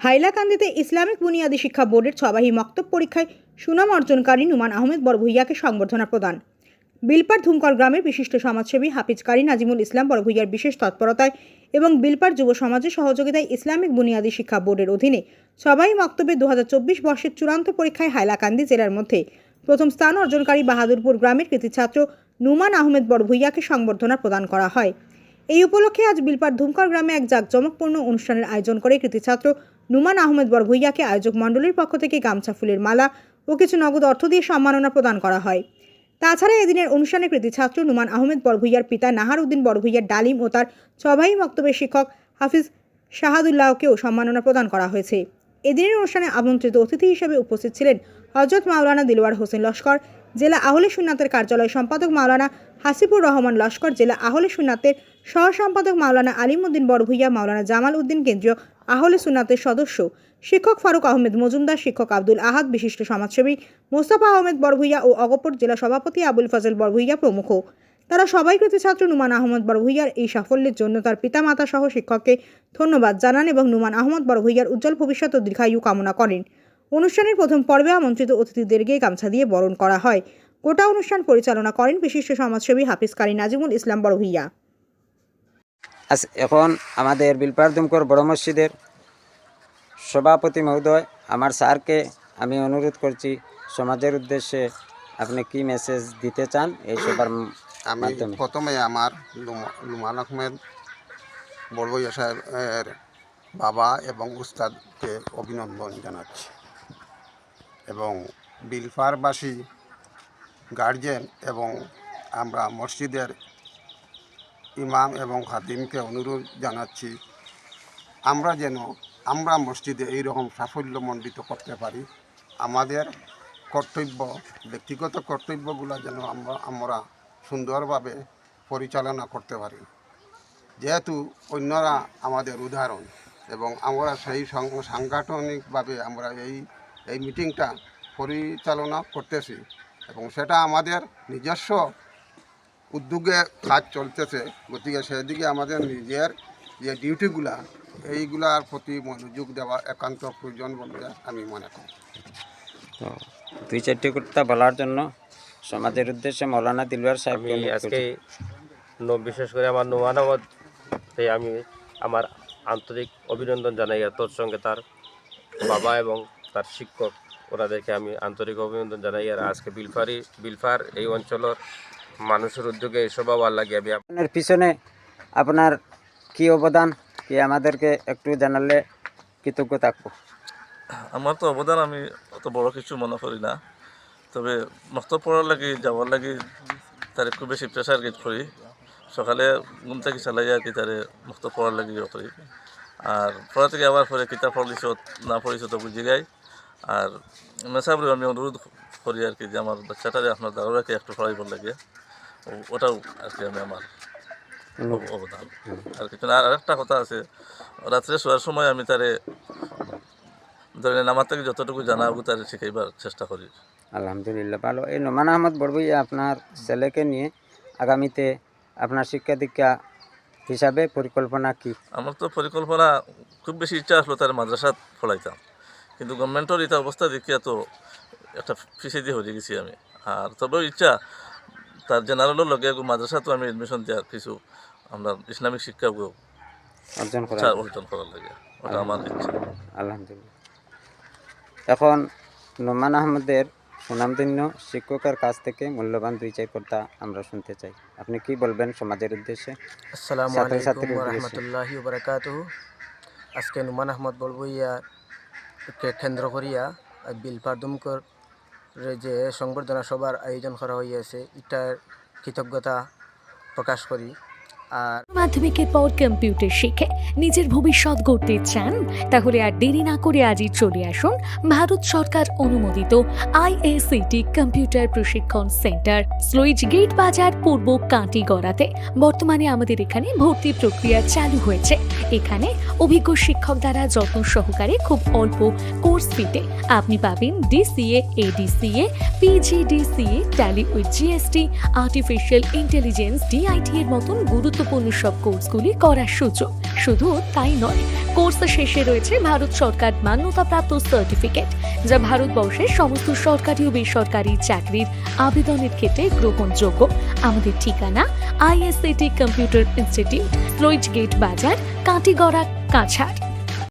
হাইলাকান্দিতে Islamic বুনিয়াদী শিক্ষা বোর্ডের ছবাহী মক্তব পরীক্ষায় সুনাম অর্জনকারী নুমান আহমেদ বড়ভূইয়াকে সংবর্ধনা প্রদান। বিলপার ধুমকল গ্রামের বিশিষ্ট সমাজসেবী হাফিজ কারি নাজিমুল ইসলাম বড়ভূইয়ার বিশেষ তৎপরতায় এবং বিলপার যুব সমাজের সহযোগিতায় ইসলামিক বুনিয়াদী শিক্ষা বোর্ডের অধীনে সবাই মক্তবে দু হাজার চব্বিশ বর্ষের চূড়ান্ত পরীক্ষায় হাইলাকান্দি জেলার মধ্যে প্রথম স্থান অর্জনকারী বাহাদুরপুর গ্রামের কৃতি ছাত্র নুমান আহমেদ বড়ভূইয়াকে সংবর্ধনা প্রদান করা হয়। এই উপলক্ষে আজ বিলপার ধুমকর গ্রামে এক জাঁকজমকপূর্ণ অনুষ্ঠানের আয়োজন করে কৃতি ছাত্র নুমান আহমেদ বড়ভূইয়াকে আয়োজক মণ্ডলীর পক্ষ থেকে গামছা, ফুলের মালা ও কিছু নগদ অর্থ দিয়ে সম্মাননা প্রদান করা হয়। তাছাড়া এদিনের অনুষ্ঠানে কৃতি ছাত্র নুমান আহমেদ বড়ভূইয়ার পিতা নাহার উদ্দিন বড়ভূইয়ার ডালিম ও তার সবাই বক্তব্যের শিক্ষক হাফিজ শাহাদুল্লাহকেও সম্মাননা প্রদান করা হয়েছে। এদিনের অনুষ্ঠানে আমন্ত্রিত অতিথি হিসেবে উপস্থিত ছিলেন হজরত মাওলানা দিলওয়ার হোসেন লস্কর, জেলা আহলে সুন্নাতের কার্যালয় সম্পাদক মাওলানা হাসিবুর রহমান লস্কর, জেলা আহলে সুন্নাতের সহ সম্পাদক মাওলানা আলিমউদ্দিন বড়ভূইয়া, মাওলানা জামাল উদ্দিন কেন্দ্রীয় আহলে সুন্নাতের সদস্য শিক্ষক ফারুক আহমেদ মজুমদার, শিক্ষক আব্দুল আহাদ, বিশিষ্ট সমাজসেবী মোস্তাফা আহমেদ বড়ভূইয়া ও অগপর জেলা সভাপতি আবুল ফজল বড়ভূইয়া প্রমুখ। তারা সবাই কৃতি ছাত্র নুমান আহমদ বড়ভূইয়ার এই সাফল্যের জন্য তার পিতামাতা সহ শিক্ষককে ধন্যবাদ জানান এবং নুমান আহমদ বড়ভূইয়ার উজ্জ্বল ভবিষ্যৎ ও দীর্ঘায়ু কামনা করেন। অনুষ্ঠানের প্রথম পর্বে আমন্ত্রিত অতিথিদেরকে গামছা দিয়ে বরণ করা হয়। গোটা অনুষ্ঠান পরিচালনা করেন বিশিষ্ট সমাজসেবী হাফিজ কারি নাজিমুল ইসলাম বড়ভূইয়া। এখন আমাদের বিলপার দুমকর বড় মসজিদের সভাপতি মহোদয়, আমার স্যারকে আমি অনুরোধ করছি, সমাজের উদ্দেশ্যে আপনি কি মেসেজ দিতে চান এই সবার আমি প্রথমে আমার লুমা- লুমান আহমেদ বড়বইয়া সাহেবের বাবা এবং উস্তাদকে অভিনন্দন জানাচ্ছি এবং বিলফারবাসী গার্জেন এবং আমরা মসজিদের ইমাম এবং খাদিমকে অনুরোধ জানাচ্ছি, আমরা যেন, আমরা মসজিদে এইরকম সাফল্যমণ্ডিত করতে পারি। আমাদের কর্তব্য, ব্যক্তিগত কর্তব্যগুলো যেন আমরা আমরা সুন্দরভাবে পরিচালনা করতে পারি। যেহেতু অন্যরা আমাদের উদাহরণ এবং আমরা সেই সাংগঠনিকভাবে আমরা এই এই মিটিংটা পরিচালনা করতেছি এবং সেটা আমাদের নিজস্ব উদ্যোগে কাজ চলতেছে। গতিকে সেদিকে আমাদের নিজের যে ডিউটিগুলা এইগুলার প্রতি মনোযোগ দেওয়া একান্ত প্রয়োজন বলে আমি মনে করি। তো দুই চারটি কথা বলার জন্য সমাজের উদ্দেশ্যে মৌলানা দিলওয়ার সাহেব আমি আজকে ন- বিশেষ করে আমার এই আমি আমার আন্তরিক অভিনন্দন জানাই আর তোর সঙ্গে তার বাবা এবং তার শিক্ষক ওনাদেরকে আমি আন্তরিক অভিনন্দন জানাই। আর আজকে বিলফারি বিলফার এই অঞ্চলের মানুষের উদ্যোগে এসব আবার লাগে। আমি আপনার পিছনে আপনার কি অবদান? কি আমাদেরকে একটু জানালে কৃতজ্ঞ থাকব। আমার তো অবদান আমি অত বড় কিছু মনে করি না। তবে মস্ত পড়ার লাগি যাওয়ার লাগি তার খুব বেশি প্রেশার গেট করি। সকালে ঘুম থেকে চালাই আর কি তারে মস্ত পড়ার লাগি ইয়ে করি আর পড়া থেকে আবার পরে কিতাব পড়লিছ না পড়িছ তো বুঝি যাই আর মেসাবরে আমি অনুরোধ করি আর কি যে আমার বাচ্চাটারে আপনার দারুরাকে একটু পড়াইবার লাগে। ওটাও আর কি আমি আমার অবদান আর কিছু আর আরেকটা কথা আছে রাত্রে শোয়ার সময় আমি তারে ধরেন আমার থেকে যতটুকু জানা হব তার শিখাইবার চেষ্টা করি। আলহামদুলিল্লাহ ভালো। এই নোমান আহমদ বড়বইয়া আপনার ছেলেকে নিয়ে আগামীতে আপনার শিক্ষা দীক্ষা হিসাবে পরিকল্পনা কি? আমার তো পরিকল্পনা খুব বেশি ইচ্ছা আসলো তার মাদ্রাসাত পড়াইতাম। কিন্তু গভর্নমেন্টের এটা অবস্থা দেখিয়া তো একটা ফিসে দিয়ে হয়ে গেছি আমি। আর তবেও ইচ্ছা তার জেনারেলের লগে মাদ্রাসা তো আমি এডমিশন দেওয়ার কিছু আমরা ইসলামিক শিক্ষাগুলো অর্জন করা অর্জন করার লাগে। ওটা আমার ইচ্ছা। আলহামদুলিল্লাহ। এখন নোমান আহমদের সুনামধন্য শিক্ষকের কাছ থেকে মূল্যবান দুই চার কথা আমরা শুনতে চাই। আপনি কি বলবেন সমাজের উদ্দেশ্যে? আসসালামু আলাইকুম রহমতুল্লাহি বারাকাতুহু আজকে নুমান আহমদ বলবইয়া কে কেন্দ্র করিয়া বিলপার দুমকর যে সংবর্ধনা সভার আয়োজন করা হইয়াছে এটার কৃতজ্ঞতা প্রকাশ করি। আর মাধ্যমিকের পর কম্পিউটার শিখে নিজের ভবিষ্যৎ গড়তে চান, তাহলে আর দেরি না করে আজই চলে আসুন ভারত সরকার অনুমোদিত আইএসিটি কম্পিউটার প্রশিক্ষণ সেন্টার স্লুইজ গেট বাজার পূর্ব কাঁটিগড়াতে। বর্তমানে আমাদের এখানে ভর্তি প্রক্রিয়া চালু হয়েছে। এখানে অভিজ্ঞ শিক্ষক দ্বারা যত্ন সহকারে খুব অল্প কোর্স ফিতে আপনি পাবেন DCA ADCA PGDCA Tally with GST artificial intelligence DIT এর মতন গুরুত্বপূর্ণ গুরুত্বপূর্ণ সব কোর্সগুলি করার সুযোগ। শুধু তাই নয়, কোর্স শেষে রয়েছে ভারত সরকার মান্যতাপ্রাপ্ত সার্টিফিকেট, যা ভারতবর্ষের সমস্ত সরকারি ও বেসরকারি চাকরির আবেদনের ক্ষেত্রে গ্রহণযোগ্য। আমাদের ঠিকানা ISCT computer institute sluice gate বাজার, কাটিগড়া, কাছাড়।